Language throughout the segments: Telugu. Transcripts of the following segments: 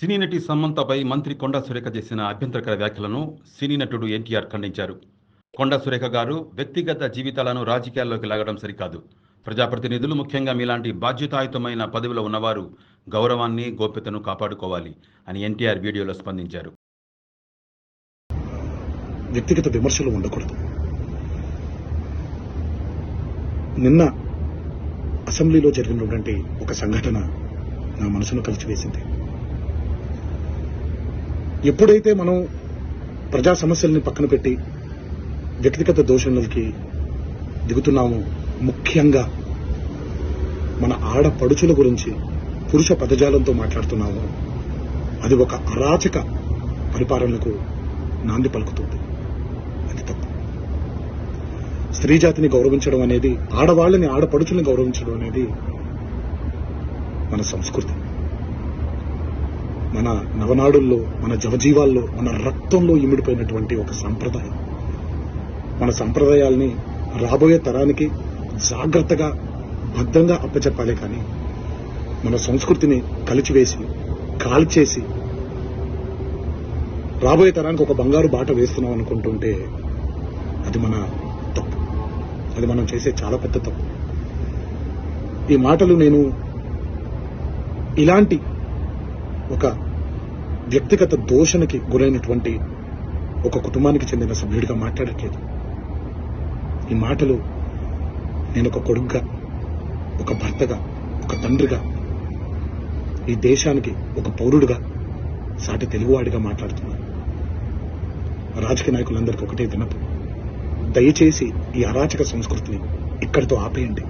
సినీ నటి సమంతపై మంత్రి కొండా సురేఖ చేసిన అభ్యంతరకర వ్యాఖ్యలను సినీ నటుడు ఎన్టీఆర్ ఖండించారు. కొండా సురేఖ గారు వ్యక్తిగత జీవితాలను రాజకీయాల్లోకి లాగడం సరికాదు. ప్రజాప్రతినిధులు ముఖ్యంగా మీలాంటి బాధ్యతాయుతమైన పదవిలో ఉన్నవారు గౌరవాన్ని గోప్యతను కాపాడుకోవాలి అని ఎన్టీఆర్ వీడియోలో స్పందించారు. వ్యక్తిగత విమర్శలు ఉండకూడదు. నిన్న అసెంబ్లీలో జరిగినటువంటి ఒక సంఘటన నా మనసును కలిచివేసింది ఎప్పుడైతే మనం ప్రజా సమస్యల్ని పక్కన పెట్టి వ్యక్తిగత దోషణలకి దిగుతున్నామో ముఖ్యంగా మన ఆడపడుచుల గురించి పురుష పదజాలంతో మాట్లాడుతున్నామో అది ఒక అరాచక పరిపాలనకు నాంది పలుకుతుంది. అది తప్పు. స్త్రీ జాతిని గౌరవించడం అనేది ఆడవాళ్ళని ఆడపడుచుల్ని గౌరవించడం అనేది మన సంస్కృతి. మన నవనాడుల్లో మన జవజీవాల్లో మన రక్తంలో ఇమిడిపోయినటువంటి ఒక సంప్రదాయం. మన సంప్రదాయాల్ని రాబోయే తరానికి జాగ్రత్తగా భద్రంగా అప్పచెప్పాలి కానీ మన సంస్కృతిని కలిచివేసి కాల్చేసి రాబోయే తరానికి ఒక బంగారు బాట వేస్తున్నాం అనుకుంటుంటే అది మన తప్పు. అది మనం చేసే చాలా పెద్ద తప్పు. ఈ మాటలు నేను ఇలాంటి ఒక వ్యక్తిగత దోషణకి గురైనటువంటి ఒక కుటుంబానికి చెందిన సభ్యుడిగా మాట్లాడట్లేదు. ఈ మాటలు నేను ఒక కొడుగ్గా ఒక భర్తగా ఒక తండ్రిగా ఈ దేశానికి ఒక పౌరుడిగా సాటి తెలుగువాడిగా మాట్లాడుతున్నాను. రాజకీయ నాయకులందరికీ ఒకటే దినపు దయచేసి ఈ అరాచక సంస్కృతిని ఇక్కడితో ఆపేయండి.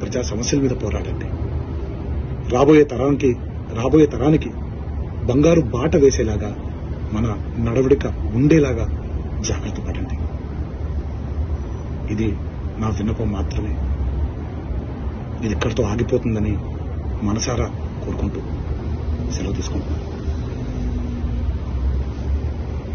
ప్రజా సమస్యల మీద పోరాడండి. రాబోయే తరానికి రాబోయే తరానికి బంగారు బాట వేసేలాగా మన నడవడిక ఉండేలాగా జాగ్రత్త పడండి. ఇది నా విన్నపం మాత్రమే. ఇది ఇక్కడితో ఆగిపోతుందని మనసారా కోరుకుంటూ సెలవు తీసుకుంటున్నాను.